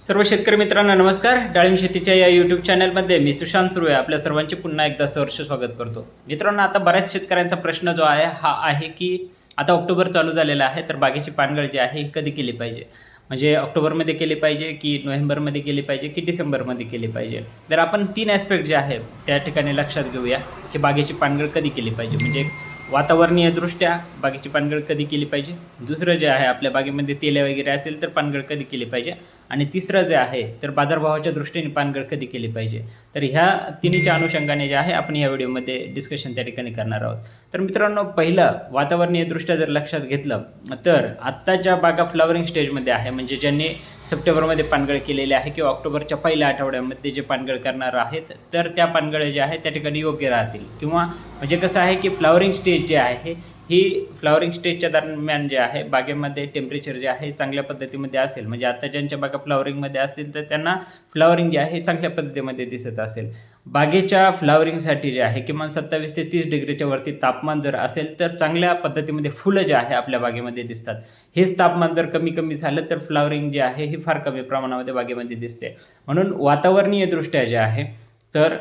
सर्व शेतकरी मित्रांना नमस्कार. डाळिंब शेतीच्या या यूट्यूब चॅनलमध्ये मी सुशांत सुरू आहे आपल्या सर्वांचे पुन्हा एकदा सहर्ष स्वागत करतो. मित्रांनो आता बऱ्याच शेतकऱ्यांचा प्रश्न जो आहे हा आहे की आता ऑक्टोबर चालू झालेला आहे तर बागेची पानगळ जी आहे ही कधी केली पाहिजे? म्हणजे ऑक्टोबरमध्ये केली पाहिजे की नोव्हेंबरमध्ये केली पाहिजे की डिसेंबरमध्ये केली पाहिजे? तर आपण तीन ॲस्पेक्ट जे आहे त्या ठिकाणी लक्षात घेऊया की बागेची पानगळ कधी केली पाहिजे. म्हणजे वातावरणीयदृष्ट्या बागेची पानगळ कधी केली पाहिजे? दुसरं जे आहे आपल्या बागेमध्ये तेले वगैरे असेल तर पानगळ कधी केली पाहिजे? आणि तिसरं जे आहे तर बाजारभावाच्या दृष्टीने पानगळ कधी केली पाहिजे? तर ह्या तिन्हीच्या अनुषंगाने जे आहे आपण या व्हिडिओमध्ये डिस्कशन त्या ठिकाणी करणार आहोत. तर मित्रांनो पहिलं वातावरणीय दृष्ट्या जर लक्षात घेतलं तर आत्ताच्या बागा फ्लॉवरिंग स्टेजमध्ये आहे म्हणजे ज्यांनी सप्टेंबरमध्ये पानगळ केलेले आहे किंवा ऑक्टोबरच्या पहिल्या आठवड्यामध्ये जे पानगळ करणार आहेत तर त्या पानगळ जे आहे त्या ठिकाणी योग्य राहतील. किंवा म्हणजे कसं आहे की फ्लॉवरिंग स्टेज जे आहे ही फ्लॉवरिंग स्टेजच्या दरम्यान जे आहे बागेमध्ये टेम्परेचर जे आहे चांगल्या पद्धतीमध्ये असेल. म्हणजे आता ज्यांच्या बागा फ्लॉवरिंगमध्ये असतील तर त्यांना फ्लॉवरिंग जे आहे चांगल्या पद्धतीमध्ये दिसत असेल. बागेच्या फ्लॉवरिंगसाठी जे आहे किमान सत्तावीस ते तीस डिग्रीच्या वरती तापमान जर असेल तर चांगल्या पद्धतीमध्ये फुलं जे आहे आपल्या बागेमध्ये दिसतात. हेच तापमान जर कमी कमी झालं तर फ्लॉवरिंग जे आहे ही फार कमी प्रमाणामध्ये बागेमध्ये दिसते. म्हणून वातावरणीय दृष्ट्या जे आहे तर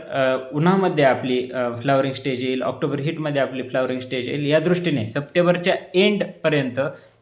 उन्हामध्ये आपली फ्लॉवरिंग स्टेज येईल ऑक्टोबर हीटमध्ये आपली फ्लावरिंग स्टेज येईल. या दृष्टीने सप्टेंबरच्या एंडपर्यंत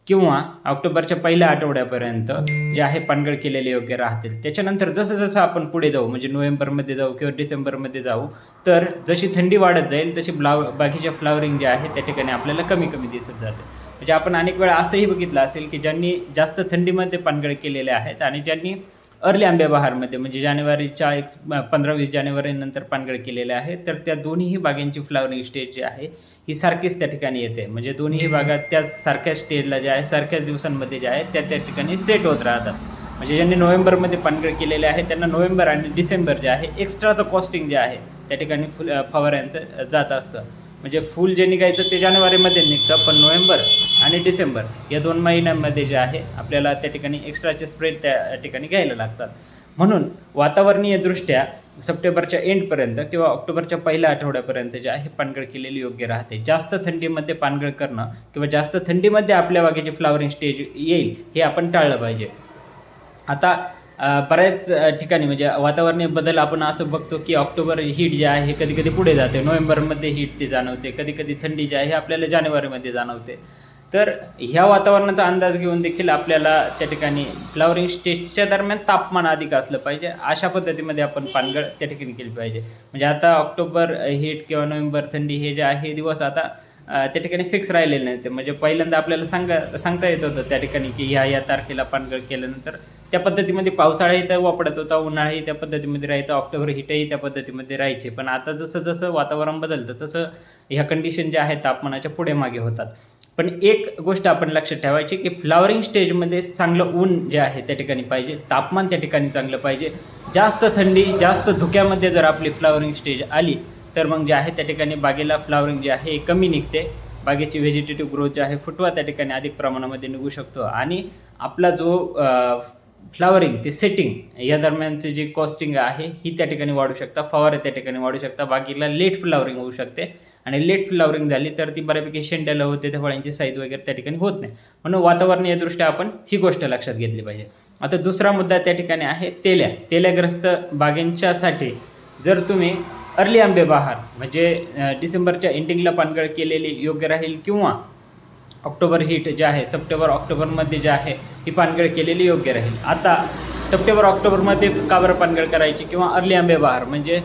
किंवा ऑक्टोबरच्या पहिल्या आठवड्यापर्यंत जे आहे पानगळ केलेले योग्य राहतील. त्याच्यानंतर जसं जसं आपण पुढे जाऊ म्हणजे नोव्हेंबरमध्ये जाऊ किंवा डिसेंबरमध्ये जाऊ तर जशी थंडी वाढत जाईल तशी ब्लाव बाकीच्या फ्लावरिंग जे आहे त्या ठिकाणी आपल्याला कमी कमी दिसत जाते. म्हणजे आपण अनेक वेळा असंही बघितलं असेल की ज्यांनी जास्त थंडीमध्ये पानगळ केलेले आहेत आणि ज्यांनी अर्ली आंबे बहारमध्ये म्हणजे जानेवारीच्या एक पंधरा वीस जानेवारीनंतर पानगळ केलेले आहे. तर त्या दोन्हीही बागांची फ्लॉवरिंग स्टेज जी आहे ही सारखीच त्या ठिकाणी येते. म्हणजे दोन्हीही बागा त्याच सारख्याच स्टेजला जे आहे सारख्याच दिवसांमध्ये जे आहे त्या त्या ठिकाणी सेट होत राहतात. म्हणजे ज्यांनी नोव्हेंबरमध्ये पानगळ केलेले आहे त्यांना नोव्हेंबर आणि डिसेंबर जे आहे एक्स्ट्राचं कॉस्टिंग जे आहे त्या ठिकाणी फुल फवाऱ्यांचं जात असतं. म्हणजे फुल जे निघायचं ते जानेवारीमध्ये निघतं पण नोव्हेंबर आणि डिसेंबर या दोन महिन्यांमध्ये जे आहे आपल्याला त्या ठिकाणी एक्स्ट्राचे स्प्रेड त्या ठिकाणी घ्यायला लागतात. म्हणून वातावरणीयदृष्ट्या सप्टेंबरच्या एंडपर्यंत किंवा ऑक्टोबरच्या पहिल्या आठवड्यापर्यंत जे आहे पानगळ केलेली योग्य राहते. जास्त थंडीमध्ये पानगळ करणं किंवा जास्त थंडीमध्ये आपल्या बागेची फ्लावरिंग स्टेज येईल हे आपण टाळलं पाहिजे. आता बऱ्याच ठिकाणी म्हणजे वातावरणीय बदल आपण असं बघतो की ऑक्टोबर हीट जे आहे हे कधी कधी पुढे जाते. नोव्हेंबरमध्ये हीट ते जाणवते. कधी कधी थंडी जी आहे हे आपल्याला जानेवारीमध्ये जाणवते. तर ह्या वातावरणाचा अंदाज घेऊन देखील आपल्याला त्या ठिकाणी फ्लावरिंग स्टेजच्या दरम्यान तापमान अधिक असलं पाहिजे. अशा पद्धतीमध्ये आपण पानगळ त्या ठिकाणी केली पाहिजे. म्हणजे आता ऑक्टोबर हीट किंवा नोव्हेंबर थंडी हे जे आहे दिवस आता त्या ठिकाणी फिक्स राहिलेले नाही म्हणजे पहिल्यांदा आपल्याला सांगा सांगता येत होतं त्या ठिकाणी की ह्या या तारखेला पानगळ केल्यानंतर त्या पद्धतीमध्ये पावसाळाही तर वापरत होता उन्हाळाही त्या पद्धतीमध्ये राहायचा ऑक्टोबर हिटही त्या पद्धतीमध्ये राहायचे. पण आता जसं जसं वातावरण बदलतं तसं ह्या कंडिशन ज्या आहेत तापमानाच्या पुढे मागे होतात. पण एक गोष्ट आपण लक्षात ठेवायची की फ्लावरिंग स्टेजमध्ये चांगलं ऊन जे आहे त्या ठिकाणी पाहिजे तापमान त्या ठिकाणी चांगलं पाहिजे. जास्त थंडी जास्त धुक्यामध्ये जर आपली फ्लावरिंग स्टेज आली तर मग जे आहे त्या ठिकाणी बागेला फ्लावरिंग जे आहे हे कमी निघते. बागेची व्हेजिटेटिव्ह ग्रोथ जे आहे फुटवा त्या ठिकाणी अधिक प्रमाणामध्ये निघू शकतो. आणि आपला जो फ्लावरिंग ते सेटिंग या दरम्यानचे जे कॉस्टिंग आहे ही त्या ठिकाणी वाढू शकता. फवारे त्या ठिकाणी वाढू शकता. बागेला लेट फ्लावरिंग होऊ शकते. आणि लेट फ्लावरिंग झाली तर ती बऱ्यापैकी शेंड्याला होते त्या फळांची साईज वगैरे त्या ठिकाणी होत नाही. म्हणून वातावरणीय दृष्ट्या आपण ही गोष्ट लक्षात घेतली पाहिजे. आता दुसरा मुद्दा त्या ठिकाणी आहे तेल्या. तेल्याग्रस्त बागेंच्यासाठी जर तुम्ही अर्ली आंबे बहार म्हणजे डिसेंबरच्या एंडिंगला पानगळ केलेली योग्य राहील किंवा ऑक्टोबर हीट जे आहे सप्टेंबर ऑक्टोबरमध्ये जे आहे ही पानगळ केलेली योग्य राहील. आता सप्टेंबर ऑक्टोबरमध्ये का बरं पानगळ करायची किंवा अर्ली आंबे बहार म्हणजे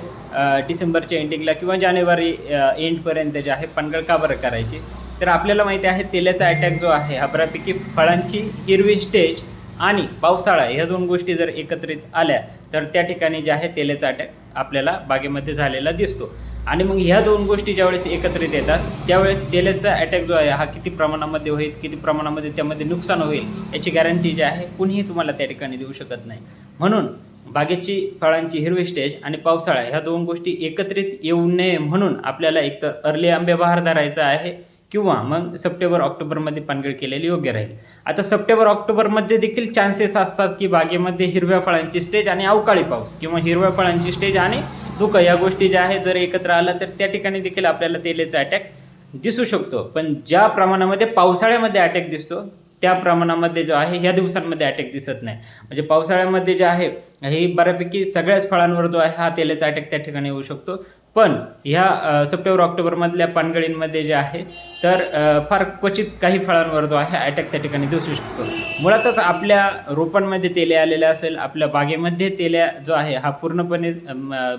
डिसेंबरच्या एंडिंगला किंवा जानेवारी एंडपर्यंत जे आहे पानगळ का बरं करायची? तर आपल्याला माहिती आहे तेलाचा अटॅक जो आहे हा बऱ्यापैकी फळांची हिरवी स्टेज आणि पावसाळा ह्या दोन गोष्टी जर एकत्रित आल्या तर त्या ठिकाणी जे आहे तेलाचा अटॅक आपल्याला बागेमध्ये झालेला दिसतो. आणि मग ह्या दोन गोष्टी ज्यावेळेस एकत्रित येतात त्यावेळेस तेलाचा अटॅक जो आहे हा किती प्रमाणामध्ये होईल किती प्रमाणामध्ये त्यामध्ये नुकसान होईल याची गॅरंटी जी आहे कुणीही तुम्हाला त्या ठिकाणी देऊ शकत नाही. म्हणून बागेची फळांची हिरवी स्टेज आणि पावसाळा ह्या दोन गोष्टी एकत्रित येऊ नये म्हणून आपल्याला एकतर अर्ली आंबे बहार धरायचा आहे किंवा मग सप्टेंबर ऑक्टोबरमध्ये पानगळ केलेली योग्य राहील. आता सप्टेंबर ऑक्टोबरमध्ये देखील चान्सेस असतात की बागेमध्ये हिरव्या फळांची स्टेज आणि अवकाळी पाऊस किंवा हिरव्या फळांची स्टेज आणि धुकं. या गोष्टी ज्या आहेत जर एकत्र आलं तर त्या ठिकाणी देखील आपल्याला तेलेचा अटॅक दिसू शकतो. पण ज्या प्रमाणामध्ये पावसाळ्यामध्ये अटॅक दिसतो त्या प्रमाणामध्ये जो आहे ह्या दिवसांमध्ये अटॅक दिसत नाही. म्हणजे पावसाळ्यामध्ये जे आहे हे बऱ्यापैकी सगळ्याच फळांवर जो आहे हा तेलाचा अटॅक त्या ठिकाणी होऊ शकतो. पण ह्या सप्टेंबर ऑक्टोबरमधल्या पानगळींमध्ये जे आहे तर फार क्वचित काही फळांवर जो आहे अटॅक त्या ठिकाणी दिसू शकतो. मुळातच आपल्या रोपांमध्ये तेले आलेले असेल आपल्या बागेमध्ये तेल्या जो आहे हा पूर्णपणे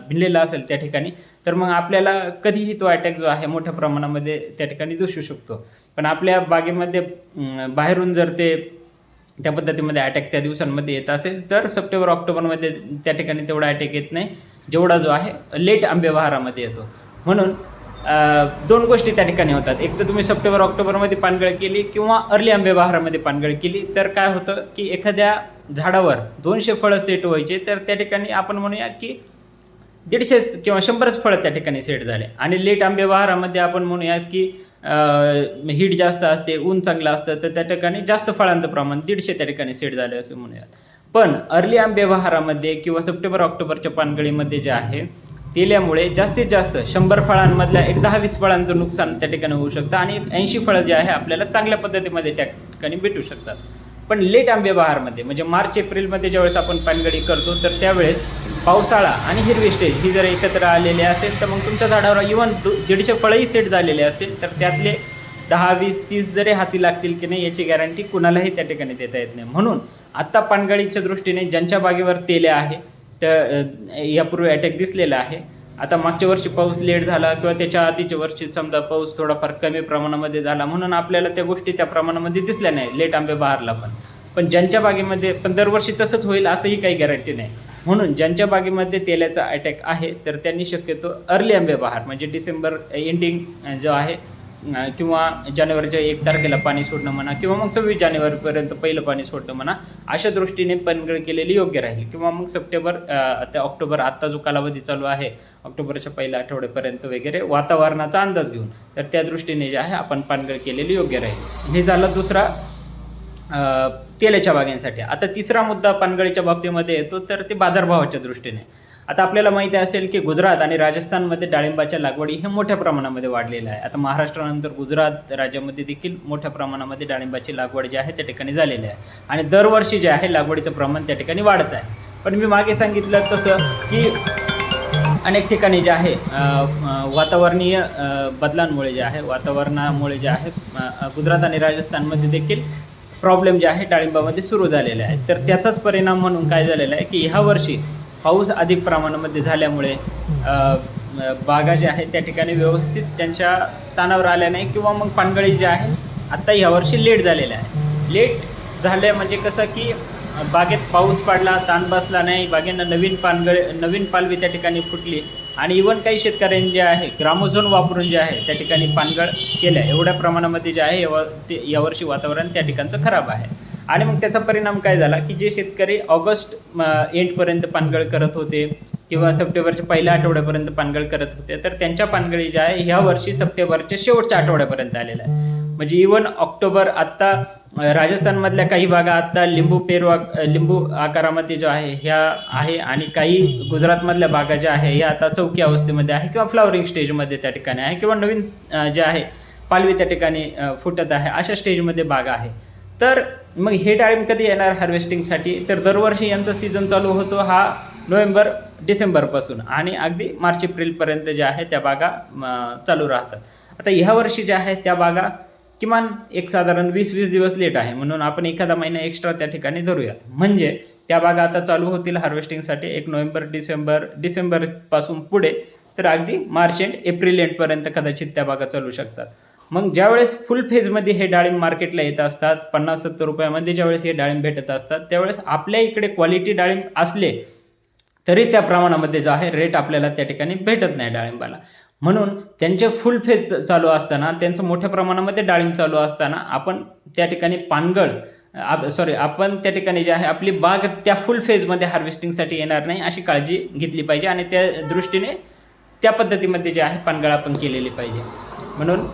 भिनलेला असेल त्या ठिकाणी तर मग आपल्याला कधीही तो अटॅक जो आहे मोठ्या प्रमाणामध्ये त्या ठिकाणी दिसू शकतो. पण आपल्या बागेमध्ये बाहेरून जर ते त्या पद्धतीमध्ये अटॅक त्या दिवसांमध्ये येत असेल तर सप्टेंबर ऑक्टोबरमध्ये त्या ठिकाणी तेवढा अटॅक येत नाही. जेवढा जो आहे लेट आंबेबहारामध्ये येतो. म्हणून दोन गोष्टी त्या ठिकाणी होतात. एक तर तुम्ही सप्टेंबर ऑक्टोबरमध्ये पानगळ केली किंवा अर्ली आंबेबहारामध्ये पानगळ केली तर काय होतं की एखाद्या झाडावर दोनशे फळं सेट व्हायचे तर त्या ठिकाणी आपण म्हणूया की दीडशेच किंवा शंभरच फळं त्या ठिकाणी सेट झाले. आणि लेट आंबेबहारामध्ये आपण म्हणूयात की हीट जास्त असते ऊन चांगलं असतं तर त्या ठिकाणी जास्त फळांचं प्रमाण दीडशे त्या ठिकाणी सेट झाले असं म्हणूयात. पण अर्ली आंबेबहारामध्ये किंवा सप्टेंबर ऑक्टोबरच्या पानगळीमध्ये जे आहे तेल्यामुळे जास्तीत जास्त शंभर फळांमधल्या एक दहा वीस फळांचं नुकसान त्या ठिकाणी होऊ शकतं आणि ऐंशी फळं जे आहे आपल्याला चांगल्या पद्धतीमध्ये त्या ठिकाणी भेटू शकतात. पण लेट आंबे बहारमध्ये म्हणजे मार्च एप्रिलमध्ये ज्यावेळेस आपण पानगळी करतो तर त्यावेळेस पावसाळा आणि हिरवी स्टेज ही जर एकत्र आलेली असेल तर मग तुमच्या झाडावर इवन दीडशे फळंही सेट झालेले असतील तर त्यातले दहा वीस तीस जरी हाती लागतील की नाही याची गॅरंटी कुणालाही त्या ठिकाणी देता येत नाही. म्हणून आत्ता पानगळीच्या दृष्टीने ज्यांच्या बागेवर तेले आहे त्या यापूर्वी अटॅक दिसलेला आहे. आता मागच्या वर्षी पाऊस लेट झाला किंवा त्याच्या आधीच्या वर्षी समजा पाऊस थोडाफार कमी प्रमाणामध्ये झाला म्हणून आपल्याला त्या गोष्टी त्या प्रमाणामध्ये दिसल्या नाही लेट आंबे बहारला पण. पण ज्यांच्या बागेमध्ये पण दरवर्षी तसंच होईल असंही काही गॅरंटी नाही. म्हणून ज्यांच्या बागेमध्ये तेलाचा अटॅक आहे तर त्यांनी शक्यतो अर्ली आंबे बहार म्हणजे डिसेंबर एंडिंग जो आहे किंवा जानेवारीच्या एक तारखेला पाणी सोडणं म्हणा किंवा मग सव्वीस जानेवारीपर्यंत पहिलं पाणी सोडणं म्हणा अशा दृष्टीने पनगळ केलेली योग्य राहील. किंवा मग सप्टेंबर ते ऑक्टोबर आत्ता जो कालावधी चालू आहे ऑक्टोबरच्या पहिल्या आठवड्यापर्यंत वगैरे वातावरणाचा अंदाज घेऊन तर त्या दृष्टीने जे आहे आपण पानगळ केलेली योग्य राहील. हे झालं दुसरा तेलाच्या बागांसाठी. आता तिसरा मुद्दा पानगळीच्या बाबतीमध्ये येतो तर ते बाजारभावाच्या दृष्टीने. आता आपल्याला माहिती असेल की गुजरात आणि राजस्थानमध्ये डाळिंबाच्या लागवडी हे मोठ्या प्रमाणामध्ये वाढलेलं आहे. आता महाराष्ट्रानंतर गुजरात राज्यामध्ये देखील मोठ्या प्रमाणामध्ये डाळिंबाची लागवड जी आहे त्या ठिकाणी झालेली आहे. आणि दरवर्षी जे आहे लागवडीचं प्रमाण त्या ठिकाणी वाढत आहे. पण मी मागे सांगितलं तसं की अनेक ठिकाणी जे आहे वातावरणीय बदलांमुळे जे आहे वातावरणामुळे जे आहे गुजरात आणि राजस्थानमध्ये देखील प्रॉब्लेम जे आहे डाळिंबामध्ये सुरू झालेले आहेत. तर त्याचाच परिणाम म्हणून काय झालेला आहे की ह्या वर्षी पाऊस अधिक प्रमाणामध्ये झाल्यामुळे बागा ज्या आहेत त्या ठिकाणी व्यवस्थित त्यांच्या तानावर आल्या नाही किंवा मग पानगळी जी आहे आत्ता यावर्षी लेट झालेल्या आहे लेट झालं म्हणजे कसं की बागेत पाऊस पडला ताण बसला नाही बागेंना नवीन पानगळ नवीन पालवी त्या ठिकाणी फुटली आणि इवन काही शेतकऱ्यांनी जे आहे ग्रामोझोन वापरून जे आहे त्या ठिकाणी पानगळ केल्या. एवढ्या प्रमाणामध्ये जे आहे यावर ते यावर्षी वातावरण त्या ठिकाणचं खराब आहे. आणि मग त्याचा परिणाम काय झाला की जे शेतकरी ऑगस्ट एंडपर्यंत पानगळ करत होते किंवा सप्टेंबरच्या पहिल्या आठवड्यापर्यंत पानगळ करत होते तर त्यांच्या पानगळी ज्या आहे ह्या वर्षी सप्टेंबरच्या शेवटच्या आठवड्यापर्यंत आलेल्या आहे म्हणजे इवन ऑक्टोबर आत्ता राजस्थानमधल्या काही भागा आत्ता लिंबू पेरवा लिंबू आकारामध्ये जो आहे ह्या आहे आणि काही गुजरातमधल्या भागा ज्या आहे ह्या आता चौकी अवस्थेमध्ये आहे किंवा फ्लॉवरिंग स्टेजमध्ये त्या ठिकाणी आहे किंवा नवीन जे आहे पालवी त्या ठिकाणी फुटत आहे अशा स्टेजमध्ये बागा आहे. तर मग हे डाळिंब कधी येणार हार्वेस्टिंगसाठी तर दरवर्षी यांचा सीझन चालू होतो हा नोव्हेंबर डिसेंबरपासून आणि अगदी मार्च एप्रिलपर्यंत ज्या आहे त्या बागा चालू राहतात. आता ह्या वर्षी ज्या आहेत त्या बागा किमान एक साधारण वीस वीस दिवस लेट आहे. म्हणून आपण एखादा महिना एक्स्ट्रा त्या ठिकाणी धरूयात. म्हणजे त्या बागा आता चालू होतील हार्वेस्टिंगसाठी एक नोव्हेंबर डिसेंबर डिसेंबरपासून पुढे. तर अगदी मार्च एंड एप्रिल एंडपर्यंत कदाचित त्या बागा चालू शकतात. मग ज्यावेळेस फुल फेजमध्ये हे डाळिंब मार्केटला येत असतात पन्नास सत्तर रुपयामध्ये ज्यावेळेस हे डाळिंब भेटत असतात त्यावेळेस आपल्या इकडे क्वालिटी डाळिंब असले तरी त्या प्रमाणामध्ये जो आहे रेट आपल्याला त्या ठिकाणी भेटत नाही डाळिंबाला. म्हणून त्यांचे फुल फेज चालू असताना त्यांचं मोठ्या प्रमाणामध्ये डाळिंब चालू असताना आपण त्या ठिकाणी पानगळ सॉरी आपण त्या ठिकाणी जे आहे आपली बाग त्या फुल फेजमध्ये हार्वेस्टिंगसाठी येणार नाही अशी काळजी घेतली पाहिजे आणि त्या दृष्टीने त्या पद्धतीमध्ये जे आहे पानगळ आपण केलेली पाहिजे. म्हणून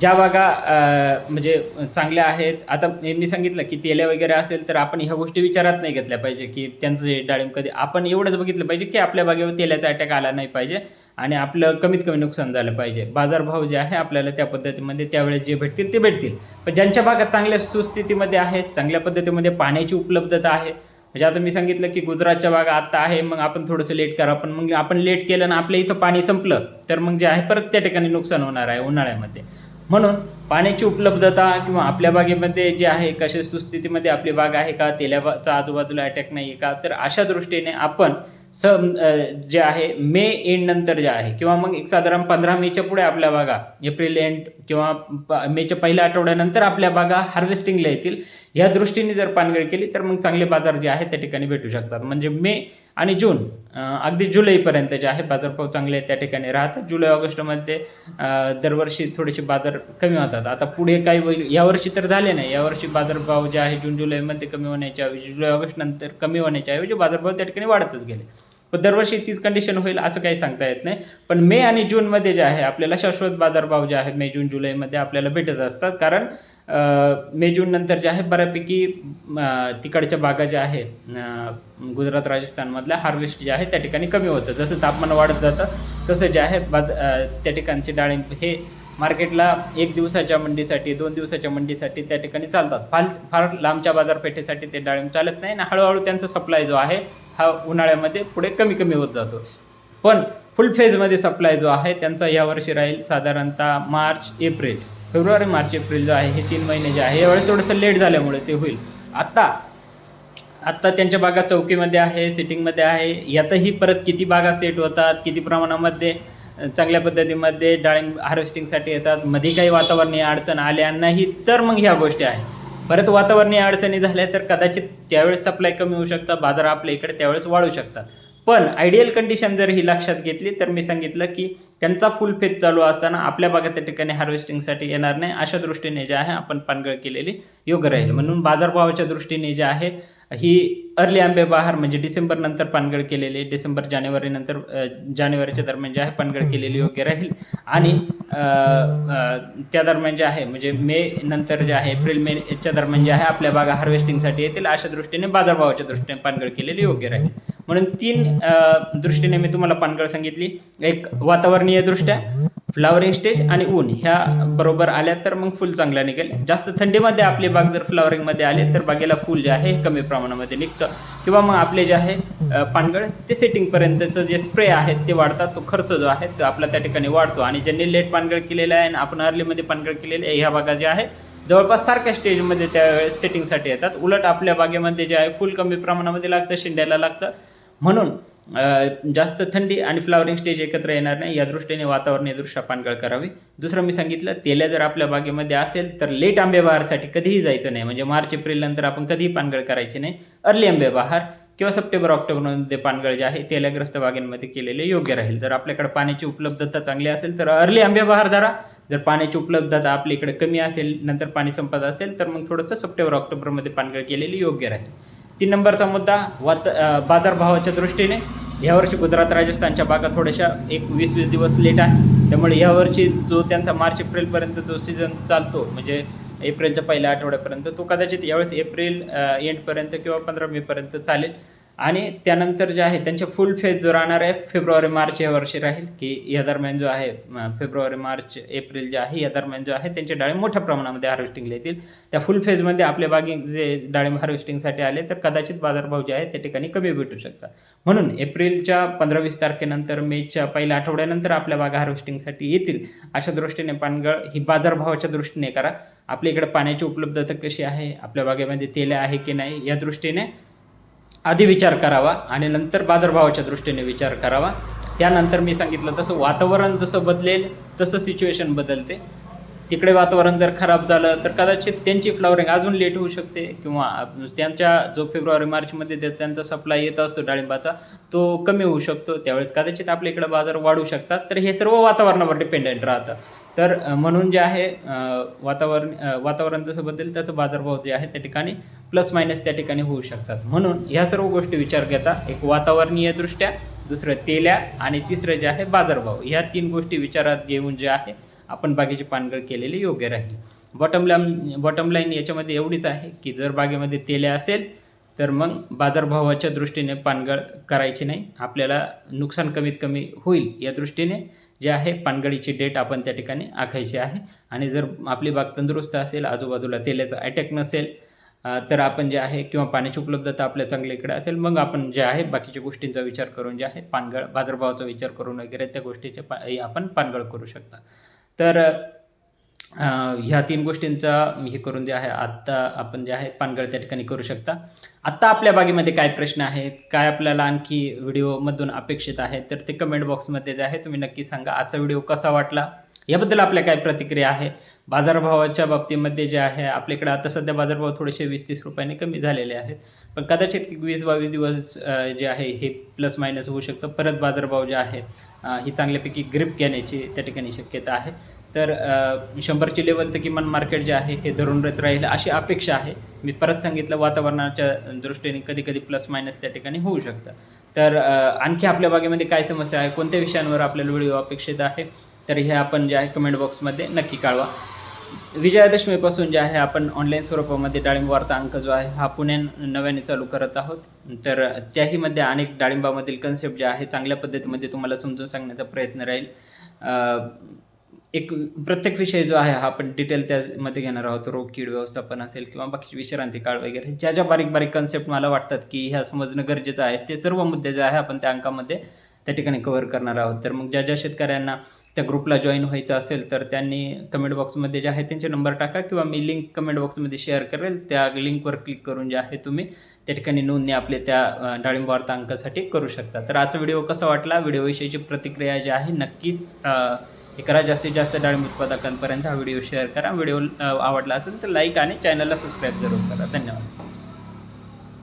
ज्या बागा म्हणजे चांगल्या आहेत आता मी सांगितलं की तेल्या वगैरे असेल तर आपण ह्या गोष्टी विचारात नाही घेतल्या पाहिजे की त्यांचं जे डाळिंब कधी आपण एवढंच बघितलं पाहिजे की आपल्या बागेवर तेल्याचा अटॅक आला नाही पाहिजे आणि आपलं कमीत कमी नुकसान झालं पाहिजे. बाजारभाव जे आहे आपल्याला त्या पद्धतीमध्ये त्यावेळेस जे भेटतील ते भेटतील. पण ज्यांच्या भागात चांगल्या सुस्थितीमध्ये आहेत चांगल्या पद्धतीमध्ये पाण्याची उपलब्धता आहे म्हणजे आता मी सांगितलं की गुजरातच्या भागा आता आहे मग आपण थोडंसं लेट करा पण मग आपण लेट केलं ना आपल्या इथं पाणी संपलं तर मग जे आहे परत त्या ठिकाणी नुकसान होणार आहे उन्हाळ्यामध्ये. म्हणून पाण्याची उपलब्धता किंवा आपल्या बागेमध्ये जे आहे कशा सुस्थितीमध्ये आपली बाग आहे का तेल्याचा आजूबाजूला अटॅक नाही आहे का तर अशा दृष्टीने आपण स जे आहे मे एंड नंतर जे आहे किंवा मग एक साधारण पंधरा मेच्या पुढे आपल्या बागा एप्रिल एंड किंवा प- मेच्या पहिल्या आठवड्यानंतर आपल्या बागा हार्वेस्टिंगला येतील. या दृष्टीने जर पानगळ केली तर मग चांगले बाजार जे आहे त्या ठिकाणी भेटू शकतात. म्हणजे मे आणि जून अगदी जुलैपर्यंत जे आहे बाजारभाव चांगले त्या ठिकाणी राहतात. जुलै ऑगस्टमध्ये दरवर्षी थोडेसे बाजार कमी होतात. आता पुढे काही होईल यावर्षी तर झाले नाही. यावर्षी बाजारभाव जे आहे जून जुलैमध्ये कमी होण्याच्या ऐवजी जुलै ऑगस्टनंतर कमी होण्याच्या ऐवजी बाजारभाव त्या ठिकाणी वाढतच गेले. पण दरवर्षी तीच कंडिशन होईल असं काही सांगता येत नाही. पण मे आणि जूनमध्ये जे आहे आपल्याला शाश्वत बाजारभाव जे आहे मे जून जुलैमध्ये आपल्याला भेटत असतात. कारण मे जून नंतर जे आहे बऱ्यापैकी तिकडच्या बागा ज्या आहे गुजरात राजस्थानमधल्या हार्वेस्ट जे आहे त्या ठिकाणी कमी होतं. जसं तापमान वाढत जातं तसं जे आहे बाद त्या ठिकाणचे डाळिंब हे मार्केटला एक दिवसाच्या मंडीसाठी दोन दिवसाच्या मंडीसाठी त्या ठिकाणी चालतात. फार फार लांबच्या बाजारपेठेसाठी ते डाळिंब चालत नाही आणि हळूहळू त्यांचा सप्लाय जो आहे हा उन्हाळ्यामध्ये पुढे कमी कमी होत जातो. पण फुल फेजमध्ये सप्लाय जो आहे त्यांचा यावर्षी राहील साधारणतः मार्च एप्रिल. फेब्रुवारी मार्च एप्रिल जो आहे हे तीन महिने जे आहे यावेळेस थोडंसं लेट झाल्यामुळे ते होईल. आत्ता आत्ता त्यांच्या बागा चौकीमध्ये आहे सिटिंगमध्ये आहे. यातही परत किती बागा सेट होतात किती प्रमाणामध्ये चांगल्या पद्धतीमध्ये डाळिंब हार्वेस्टिंगसाठी येतात. मध्ये काही वातावरणीय अडचण आल्या नाही तर मग ह्या गोष्टी आहेत. परत वातावरणीय अडचणी झाल्या तर कदाचित त्यावेळेस सप्लाय कमी होऊ शकतात बाजार आपल्या इकडे त्यावेळेस वाढू शकतात. पण आयडियल कंडिशन जर ही लक्षात घेतली तर मी सांगितलं की त्यांचा फुल फेज चालू असताना आपल्या भागात त्या ठिकाणी हार्वेस्टिंगसाठी येणार नाही. अशा दृष्टीने जे आहे आपण पानगळ केलेली योग्य राहील. म्हणून बाजारभावाच्या दृष्टीने जे आहे ही अर्ली आंबे बहार म्हणजे डिसेंबर नंतर पानगळ केलेली डिसेंबर जानेवारी नंतर जानेवारीच्या दरम्यान जे आहे पानगळ केलेली योग्य राहील. आणि त्या दरम्यान जे आहे म्हणजे मे नंतर जे आहे एप्रिल मेच्या दरम्यान जे आहे आपल्या बागा हार्वेस्टिंगसाठी येतील अशा दृष्टीने बाजारभावाच्या दृष्टीने पानगळ केलेली योग्य राहील. म्हणून तीन दृष्टीने मी तुम्हाला पानगळ सांगितली. एक वातावरणीय दृष्ट्या फ्लावरिंग स्टेज आणि ऊन ह्या बरोबर आल्या तर मग फुल चांगला निघेल. जास्त थंडीमध्ये आपली बाग जर फ्लावरिंगमध्ये आले तर बागेला फुल जे आहे कमी प्रमाणामध्ये निघतं. किंवा मग आपले जे आहे पानगळ ते सेटिंगपर्यंतचं जे स्प्रे आहेत ते वाढतात. तो खर्च जो आहे तो आपला त्या ठिकाणी वाढतो. आणि ज्यांनी लेट पानगळ केलेला आहे आणि आपण अर्लीमध्ये पानगळ केलेले आहे ह्या बागा ज्या आहे जवळपास सारख्या स्टेजमध्ये त्यावेळेस सेटिंगसाठी येतात. उलट आपल्या बागेमध्ये जे आहे फुल कमी प्रमाणामध्ये लागतं शिंड्याला लागतं. म्हणून जास्त थंडी आणि फ्लावरिंग स्टेज एकत्र येणार नाही. या दृष्टीने वातावरणीय दृश्य पानगळ करावी. दुसरं मी सांगितलं तेल्या जर आपल्या बागेमध्ये असेल तर लेट आंबे बहारसाठी कधीही जायचं नाही. म्हणजे मार्च एप्रिल नंतर आपण कधीही पानगळ करायची नाही. अर्ली आंबे बहार किंवा सप्टेंबर ऑक्टोबरमध्ये पानगळ जे आहे तेल्याग्रस्त बागेंमध्ये केलेले योग्य राहील. जर आपल्याकडे पाण्याची उपलब्धता चांगली असेल तर अर्ली आंबे बहार धरा. जर पाण्याची उपलब्धता आपल्या इकडे कमी असेल नंतर पाणी संपत असेल तर मग थोडंसं सप्टेंबर ऑक्टोबरमध्ये पानगळ केलेली योग्य राहील. तीन नंबरचा मुद्दा वात बाजारभावाच्या दृष्टीने. यावर्षी गुजरात राजस्थानच्या बागा थोड्याशा एक वीस वीस दिवस लेट आहे. त्यामुळे यावर्षी जो त्यांचा मार्च एप्रिलपर्यंत जो सीझन चालतो म्हणजे एप्रिलच्या पहिल्या आठवड्यापर्यंत तो कदाचित यावेळेस एप्रिल एंडपर्यंत किंवा पंधरा मेपर्यंत चालेल. आणि त्यानंतर जे आहे त्यांचे फुल फेज जो राहणार आहे फेब्रुवारी मार्च या वर्षी राहील. की या दरम्यान जो आहे फेब्रुवारी मार्च एप्रिल जे आहे या दरम्यान जो आहे त्यांचे डाळिंब मोठ्या प्रमाणामध्ये हार्वेस्टिंगला येतील. त्या फुल फेजमध्ये आपल्या बागे जे डाळिंब हार्वेस्टिंगसाठी आले तर कदाचित बाजारभाव जे आहे त्या ठिकाणी कमी भेटू शकतात. म्हणून एप्रिलच्या पंधरा वीस तारखेनंतर मेच्या पहिल्या आठवड्यानंतर आपल्या बागा हार्वेस्टिंगसाठी येतील. अशा दृष्टीने पानगळ ही बाजारभावाच्या दृष्टीने करा. आपल्या इकडे पाण्याची उपलब्धता कशी आहे? आपल्या बागेमध्ये तेल आहे की नाही? या दृष्टीने आधी विचार करावा आणि नंतर बाजारभावाच्या दृष्टीने विचार करावा. त्यानंतर मी सांगितलं तसं वातावरण जसं बदलेल तसं सिच्युएशन बदलते. तिकडे वातावरण जर खराब झालं तर कदाचित त्यांची फ्लॉवरिंग अजून लेट होऊ शकते किंवा त्यांच्या जो फेब्रुवारी मार्चमध्ये ते- त्यांचा सप्लाय येत असतो डाळिंबाचा तो कमी होऊ शकतो. त्यावेळेस कदाचित आपल्या इकडे बाजार वाढू शकतात. तर हे सर्व वातावरणावर डिपेंडेंट राहतं. तर म्हणून जे आहे वातावरण वातावरण जसं बदल त्याचं बाजारभाव जे आहे त्या ठिकाणी प्लस मायनस त्या ठिकाणी होऊ शकतात. म्हणून ह्या सर्व गोष्टी विचार घेता एक वातावरणीय दृष्ट्या दुसरं तेल्या आणि तिसरं जे आहे बाजारभाव. ह्या तीन गोष्टी विचारात घेऊन जे आहे आपण बागेची पानगळ केलेली योग्य राहील. बॉटम लाईन बॉटम लाईन याच्यामध्ये एवढीच आहे की जर बागेमध्ये तेल्या असेल तर मग बाजारभावाच्या दृष्टीने पानगळ करायची नाही. आपल्याला नुकसान कमीत कमी होईल या दृष्टीने. जे आहे पानगळीची डेट आपण त्या ठिकाणी आखायची आहे. आणि जर आपली बाग तंदुरुस्त असेल आजूबाजूला तेलाचा अटॅक नसेल तर आपण जे आहे किंवा पाण्याची उपलब्धता आपल्या चांगल्या इकडे असेल मग आपण जे आहे बाकीच्या गोष्टींचा विचार करून जे आहे पानगळ बाजारभावाचा विचार करून वगैरे त्या गोष्टीचे पा आपण पानगळ करू शकता. तर ह्या तीन गोष्टींचा हे करून जे आहे आत्ता आपण जे आहे पानगळ त्या ठिकाणी करू शकता. आत्ता आपल्या बागेमध्ये काय प्रश्न आहेत काय आपल्याला आणखी व्हिडिओमधून अपेक्षित आहे तर ते कमेंट बॉक्समध्ये जे आहे तुम्ही नक्की सांगा. आजचा व्हिडिओ कसा वाटला? याबद्दल आपल्या काय प्रतिक्रिया आहे? बाजारभावाच्या बाबतीमध्ये जे आहे आपल्याकडे आता सध्या बाजारभाव थोडेसे वीस तीस रुपयाने कमी झालेले आहेत. पण कदाचित वीस बावीस दिवस जे आहे हे प्लस मायनस होऊ शकतं. परत बाजारभाव जे आहे ही चांगल्यापैकी ग्रिप घेण्याची त्या ठिकाणी शक्यता आहे. तर शंभरची लेवल तर किमान मार्केट जे आहे हे धरून राहत राहील अशी अपेक्षा आहे. मी परत सांगितलं वातावरणाच्या दृष्टीने कधी कधी प्लस मायनस त्या ठिकाणी होऊ शकतं. तर आणखी आपल्या बागेमध्ये काय समस्या आहे? कोणत्या विषयांवर आपल्याला व्हिडिओ अपेक्षित आहे? तर हे आपण जे आहे कमेंट बॉक्समध्ये नक्की कळवा विजयादशमीपासून जे आहे आपण ऑनलाईन स्वरूपामध्ये डाळिंब वार्ता अंक जो आहे हा पुणे नव्याने चालू करत आहोत. तर त्याहीमध्ये अनेक डाळिंबामधील कन्सेप्ट जे आहे चांगल्या पद्धतीमध्ये तुम्हाला समजून सांगण्याचा प्रयत्न राहील. एक प्रत्येक विषय जो आहे हा आपण डिटेल त्यामध्ये घेणार आहोत. रोग कीड व्यवस्थापन असेल किंवा बाकी विश्रांती काळ वगैरे ज्या ज्या बारीक बारीक कन्सेप्ट मला वाटतात की ह्या समजणं गरजेचं आहे ते सर्व मुद्दे जे आहे आपण त्या अंकामध्ये त्या ठिकाणी कव्हर करणार आहोत. तर मग ज्या ज्या शेतकऱ्यांना त्या ग्रुपला जॉईन व्हायचं असेल तर त्यांनी कमेंट बॉक्समध्ये जे आहे त्यांचे नंबर टाका किंवा मी लिंक कमेंट बॉक्समध्ये शेअर करेल. त्या लिंकवर क्लिक करून जे आहे तुम्ही त्या ठिकाणी नोंदणी आपले त्या डाळिंब वार्ता अंकासाठी करू शकता. तर आजचा व्हिडिओ कसा वाटला? व्हिडिओविषयीची प्रतिक्रिया जी आहे नक्कीच हे करा जास्तीत जास्त डाळिंब उत्पादकांपर्यंत हा व्हिडिओ शेअर करा. व्हिडिओ आवडला असेल तर लाईक आणि चॅनलला सबस्क्राईब जरूर करा. धन्यवाद.